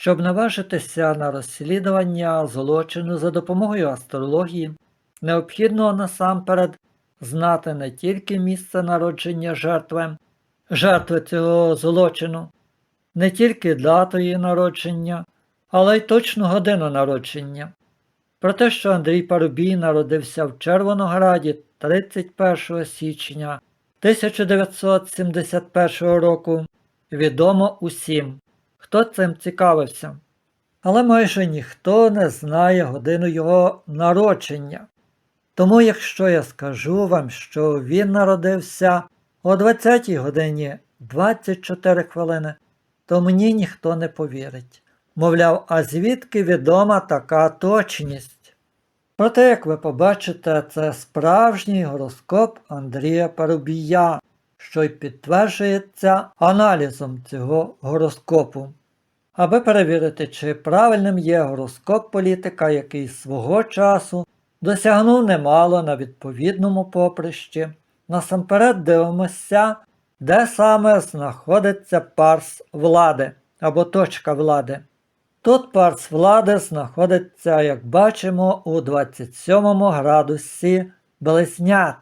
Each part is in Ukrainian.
Щоб наважитися на розслідування злочину за допомогою астрології, необхідно насамперед знати не тільки місце народження жертви, жертви цього злочину, не тільки дату її народження, але й точну годину народження. Про те, що Андрій Парубій народився в Червонограді 31 січня 1971 року, відомо усім, хто цим цікавився. Але майже ніхто не знає годину його народження. Тому, якщо я скажу вам, що він народився о 20-й годині 24 хвилини, то мені ніхто не повірить. Мовляв, а звідки відома така точність? Проте, як ви побачите, це справжній гороскоп Андрія Парубія, що й підтверджується аналізом цього гороскопу. Аби перевірити, чи правильним є гороскоп політика, який свого часу досягнув немало на відповідному поприщі, насамперед дивимося, де саме знаходиться парс влади або точка влади. Тут парс влади знаходиться, як бачимо, у 27 градусі близнят,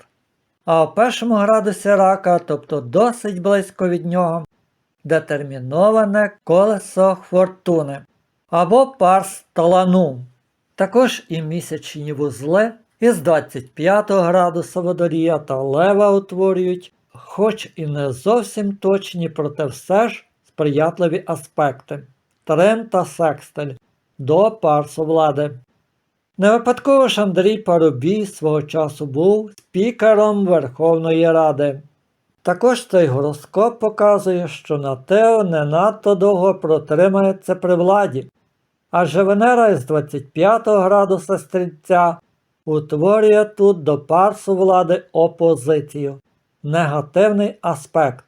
а у першому градусі рака, тобто досить близько від нього, детерміноване колесо фортуни або парс талану. Також і місячні вузли із 25 градуса водорія та лева утворюють, хоч і не зовсім точні, проте все ж сприятливі аспекти трин та секстель до парсу влади. Не випадково ж Андрій Парубій свого часу був спікером Верховної Ради. Також цей гороскоп показує, що Натео не надто довго протримається при владі, адже Венера із 25 градуса стрільця утворює тут до парсу влади опозицію, негативний аспект.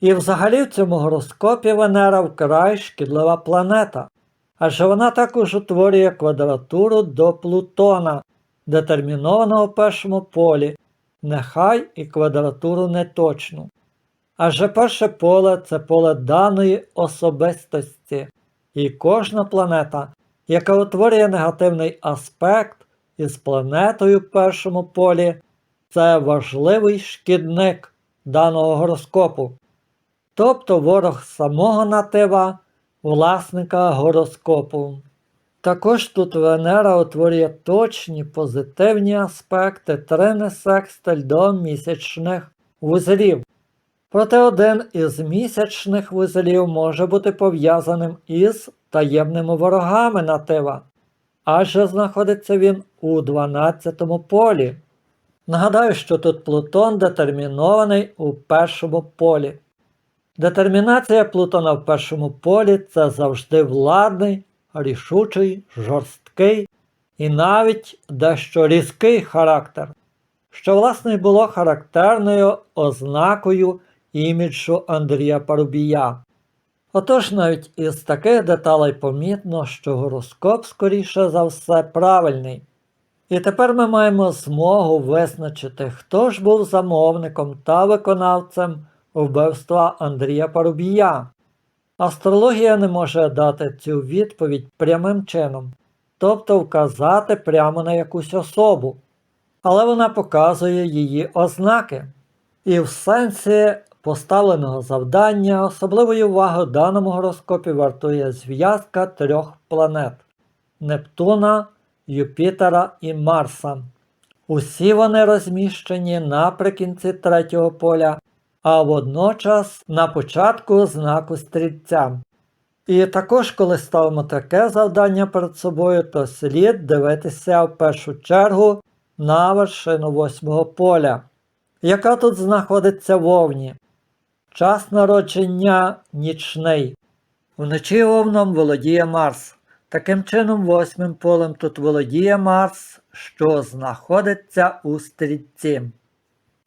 І взагалі в цьому гороскопі Венера вкрай шкідлива планета, адже вона також утворює квадратуру до Плутона, детермінованого в першому полі, нехай і квадратуру неточну. Адже перше поле це поле даної особистості, і кожна планета, яка утворює негативний аспект із планетою в першому полі, це важливий шкідник даного гороскопу. Тобто ворог самого натива, власника гороскопу. Також тут Венера утворює точні позитивні аспекти трини секстиль до місячних вузлів. Проте один із місячних вузлів може бути пов'язаним із таємними ворогами натива, адже знаходиться він у 12 полі. Нагадаю, що тут Плутон детермінований у першому полі. Детермінація Плутона в першому полі це завжди владний, рішучий, жорсткий і навіть дещо різкий характер, що, власне, було характерною ознакою іміджу Андрія Парубія. Отож, навіть із таких деталей помітно, що гороскоп, скоріше за все, правильний. І тепер ми маємо змогу визначити, хто ж був замовником та виконавцем вбивства Андрія Парубія. Астрологія не може дати цю відповідь прямим чином, тобто вказати прямо на якусь особу, але вона показує її ознаки. І в сенсі поставленого завдання особливої уваги даному гороскопі вартує зв'язка трьох планет Нептуна, Юпітера і Марса. Усі вони розміщені наприкінці третього поля а водночас на початку знаку стрільця. І також, коли ставимо таке завдання перед собою, то слід дивитися в першу чергу на вершину восьмого поля, яка тут знаходиться вовні. Час народження нічний. Вночі овном володіє Марс. Таким чином, восьмим полем тут володіє Марс, що знаходиться у стрільці.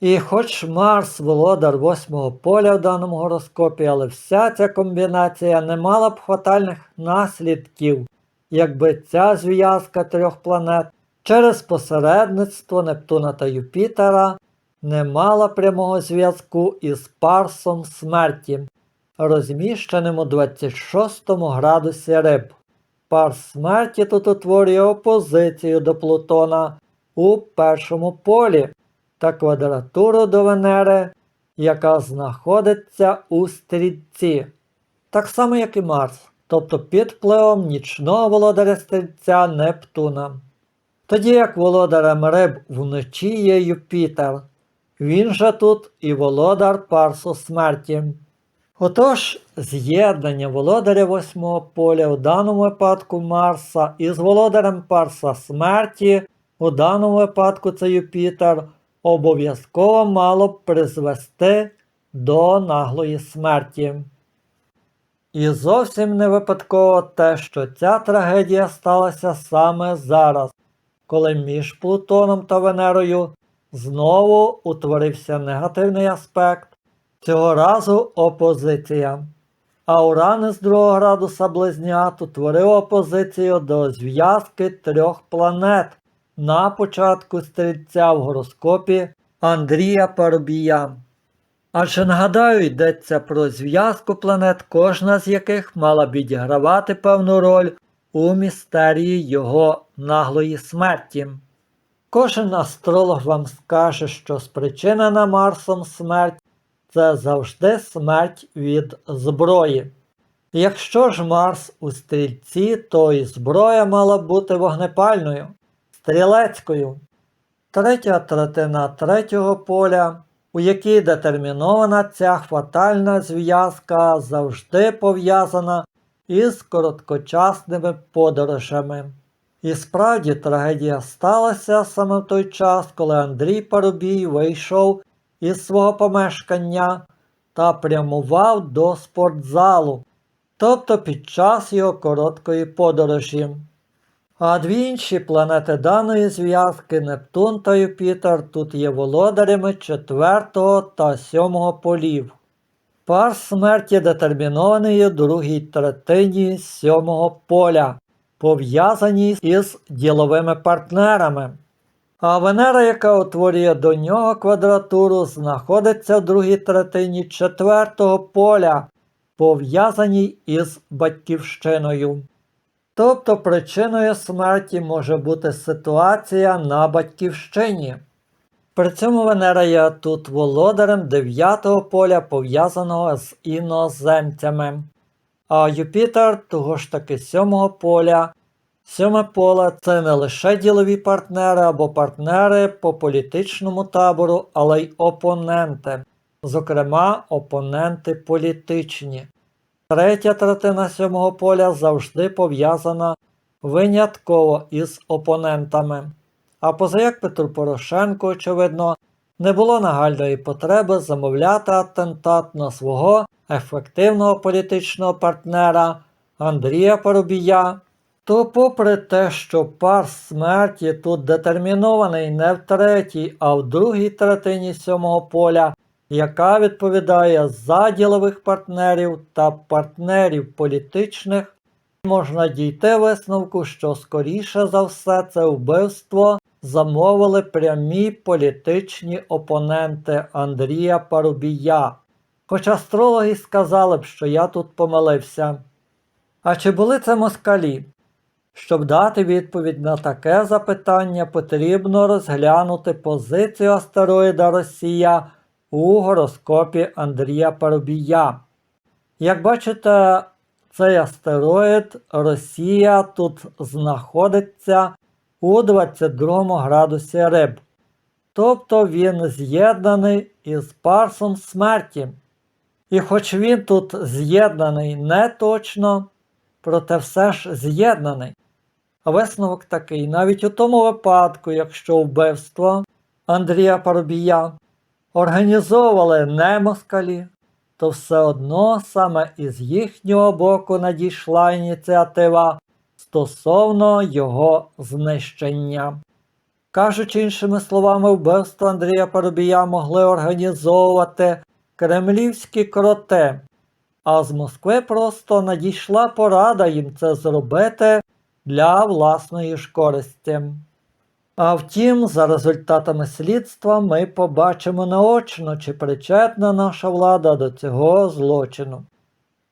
І хоч Марс володар восьмого поля в даному гороскопі, але вся ця комбінація не мала б фатальних наслідків, якби ця зв'язка трьох планет через посередництво Нептуна та Юпітера не мала прямого зв'язку із парсом смерті, розміщеним у 26 градусі риб. Пар смерті тут утворює опозицію до Плутона у першому полі та квадратуру до Венери, яка знаходиться у стрільці, так само як і Марс, тобто під впливом нічного володаря стрільця Нептуна. Тоді як володарем риб вночі є Юпітер, він же тут і володар парсу смерті. Отож, з'єднання володаря восьмого поля у даному випадку Марса із володарем парса смерті, у даному випадку це Юпітер, обов'язково мало б призвести до наглої смерті. І зовсім не випадково те, що ця трагедія сталася саме зараз, коли між Плутоном та Венерою знову утворився негативний аспект, цього разу опозиція. А Уран із другого градуса близнят утворив опозицію до зв'язки трьох планет на початку стрільця в гороскопі Андрія Парубія. Адже нагадаю, йдеться про зв'язку планет, кожна з яких мала б відігравати певну роль у містерії його наглої смерті. Кожен астролог вам скаже, що спричинена Марсом смерть це завжди смерть від зброї. Якщо ж Марс у стрільці, то і зброя мала бути вогнепальною, стрілецькою. Третя третина третього поля, у якій детермінована ця фатальна зв'язка, завжди пов'язана із короткочасними подорожами. І справді трагедія сталася саме в той час, коли Андрій Парубій вийшов із свого помешкання та прямував до спортзалу, тобто під час його короткої подорожі. А дві інші планети даної зв'язки Нептун та Юпітер тут є володарями четвертого та сьомого полів. Пар смерті детермінований у другій третині сьомого поля, пов'язані із діловими партнерами. А Венера, яка утворює до нього квадратуру, знаходиться в другій третині четвертого поля, пов'язаній із батьківщиною. Тобто причиною смерті може бути ситуація на батьківщині. При цьому Венера є тут володарем дев'ятого поля, пов'язаного з іноземцями, а Юпітер того ж таки сьомого поля. Сьоме поле це не лише ділові партнери або партнери по політичному табору, але й опоненти, зокрема, опоненти політичні. Третя третина сьомого поля завжди пов'язана винятково із опонентами. А позаяк Петру Порошенку, очевидно, не було нагальної потреби замовляти атентат на свого ефективного політичного партнера Андрія Парубія, то, попри те, що пар смерті тут детермінований не в третій, а в другій третині сьомого поля, яка відповідає за ділових партнерів та партнерів політичних, можна дійти висновку, що скоріше за все це вбивство замовили прямі політичні опоненти Андрія Парубія. Хоч астрологи сказали б, що я тут помилився. А чи були це москалі? Щоб дати відповідь на таке запитання, потрібно розглянути позицію астероїда Росія у гороскопі Андрія Парубія. Як бачите, цей астероїд Росія тут знаходиться у 22 градусі риб. Тобто він з'єднаний із парсом смерті. І хоч він тут з'єднаний не точно, проте все ж з'єднаний. Висновок такий, навіть у тому випадку, якщо вбивство Андрія Парубія організовували не москалі, то все одно саме із їхнього боку надійшла ініціатива стосовно його знищення. Кажучи іншими словами, вбивство Андрія Парубія могли організовувати кремлівські кроти, а з Москви просто надійшла порада їм це зробити для власної ж користі. А втім, за результатами слідства ми побачимо наочно, чи причетна наша влада до цього злочину.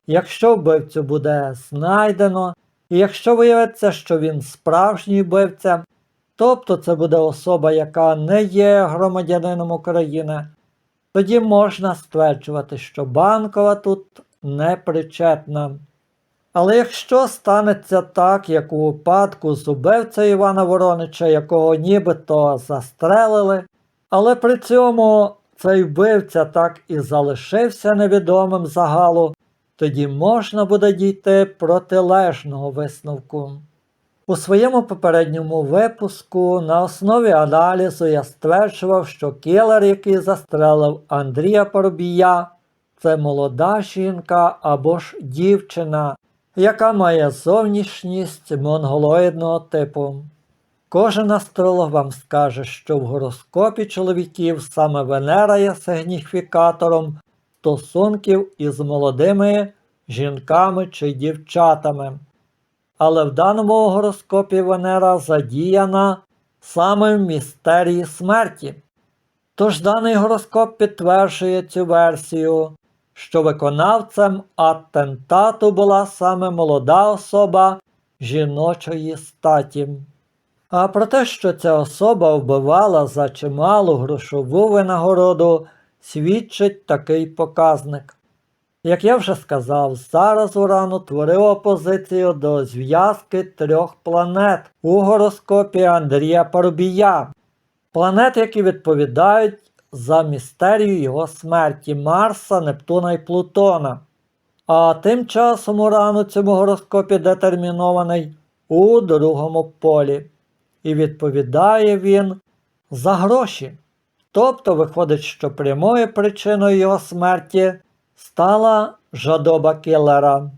Якщо вбивцю буде знайдено, і якщо виявиться, що він справжній вбивця, тобто це буде особа, яка не є громадянином України, тоді можна стверджувати, що банкова тут не причетна. Але якщо станеться так, як у випадку з убивцею Івана Воронича, якого нібито застрелили, але при цьому цей вбивця так і залишився невідомим загалу, тоді можна буде дійти протилежного висновку. У своєму попередньому випуску на основі аналізу я стверджував, що кілер, який застрелив Андрія Поробія, це молода жінка або ж дівчина, яка має зовнішність монголоїдного типу. Кожен астролог вам скаже, що в гороскопі чоловіків саме Венера є сигніфікатором стосунків із молодими жінками чи дівчатами. Але в даному гороскопі Венера задіяна саме в містерії смерті. Тож даний гороскоп підтверджує цю версію, що виконавцем атентату була саме молода особа жіночої статі. А про те, що ця особа вбивала за чималу грошову винагороду, свідчить такий показник. Як я вже сказав, зараз Уран утворив опозицію до зв'язки трьох планет у гороскопі Андрія Парубія, планет, які відповідають за містерію його смерті Марса, Нептуна і Плутона. А тим часом Уран у цьому гороскопі детермінований у другому полі. І відповідає він за гроші. Тобто виходить, що прямою причиною його смерті стала жадоба кілера.